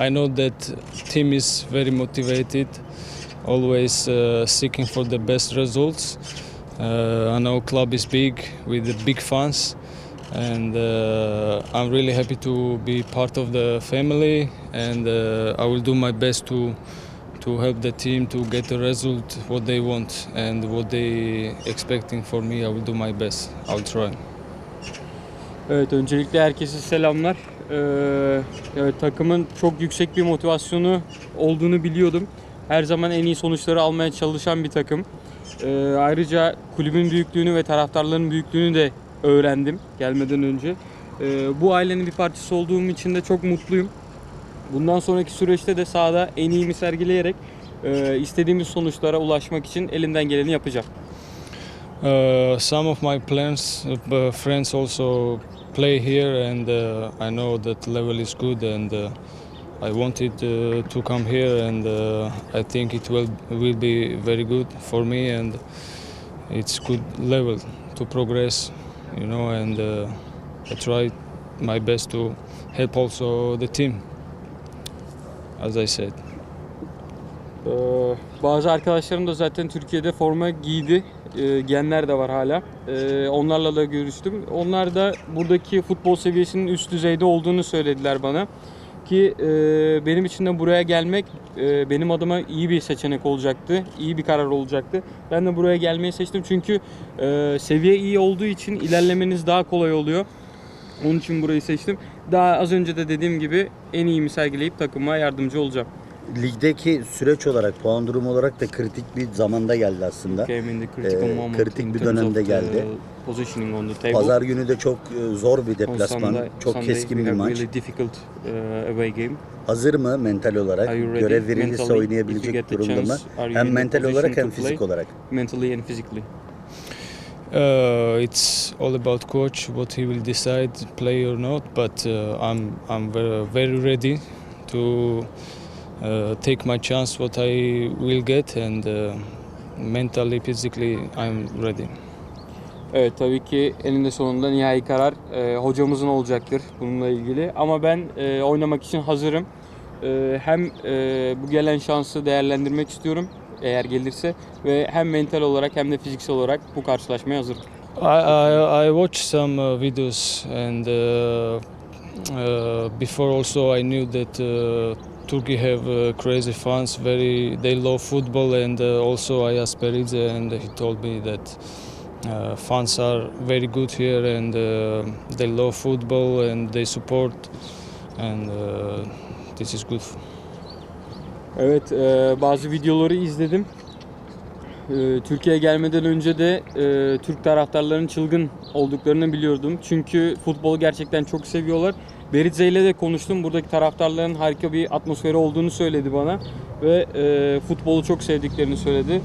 I know that team is very motivated, always uh, seeking for the best results. Uh, I know club is big with big fans, and uh, I'm really happy to be part of the family. And uh, I will do my best to to help the team to get the result what they want and what they expecting for me. I will do my best. I'll try. Evet öncelikle herkese selamlar. Ee, evet takımın çok yüksek bir motivasyonu olduğunu biliyordum. Her zaman en iyi sonuçları almaya çalışan bir takım. Ee, ayrıca kulübün büyüklüğünü ve taraftarların büyüklüğünü de öğrendim gelmeden önce. Ee, bu ailenin bir parçası olduğum için de çok mutluyum. Bundan sonraki süreçte de sahada en iyimi sergileyerek e, istediğimiz sonuçlara ulaşmak için elimden geleni yapacağım. Uh, some of my plans, uh, friends also play here, and uh, I know that level is good, and uh, I wanted uh, to come here, and uh, I think it will will be very good for me, and it's good level to progress, you know, and uh, I try my best to help also the team, as I said. Ee, bazı arkadaşlarım da zaten Türkiye'de forma giydi. Ee, giyenler de var hala. Ee, onlarla da görüştüm. Onlar da buradaki futbol seviyesinin üst düzeyde olduğunu söylediler bana. Ki e, benim için de buraya gelmek e, benim adıma iyi bir seçenek olacaktı. iyi bir karar olacaktı. Ben de buraya gelmeyi seçtim çünkü e, seviye iyi olduğu için ilerlemeniz daha kolay oluyor. Onun için burayı seçtim. Daha az önce de dediğim gibi en iyimi sergileyip takıma yardımcı olacağım. Ligdeki süreç olarak, puan durumu olarak da kritik bir zamanda geldi aslında. Ee, kritik bir dönemde geldi. Positioning on the table. Pazar günü de çok e, zor bir deplasman, çok keskin bir maç. Uh. Hazır mı mental olarak? Görev verilirse oynayabilecek durumda mı? Hem mental olarak hem fizik olarak. Mentally and physically. Uh, it's all about coach what he will decide play or not but uh, i'm i'm very, very ready to uh, take my chance what i will get and uh, mentally physically i'm ready Evet tabii ki eninde sonunda nihai karar e, hocamızın olacaktır bununla ilgili. Ama ben e, oynamak için hazırım. E, hem e, bu gelen şansı değerlendirmek istiyorum eğer gelirse ve hem mental olarak hem de fiziksel olarak bu karşılaşmaya hazırım. I, I, I watched some uh, videos and uh, uh, before also I knew that uh, Turkey have uh, crazy fans. Very they love football and uh, also I asked Peridze and he told me that uh, fans are very good here and uh, they love football and they support and uh, this is good. Evet, e, bazı videoları izledim. E, Türkiye'ye gelmeden önce de e, Türk taraftarlarının çılgın olduklarını biliyordum. Çünkü futbolu gerçekten çok seviyorlar. Beritze ile de konuştum. Buradaki taraftarların harika bir atmosferi olduğunu söyledi bana ve e, futbolu çok sevdiklerini söyledi.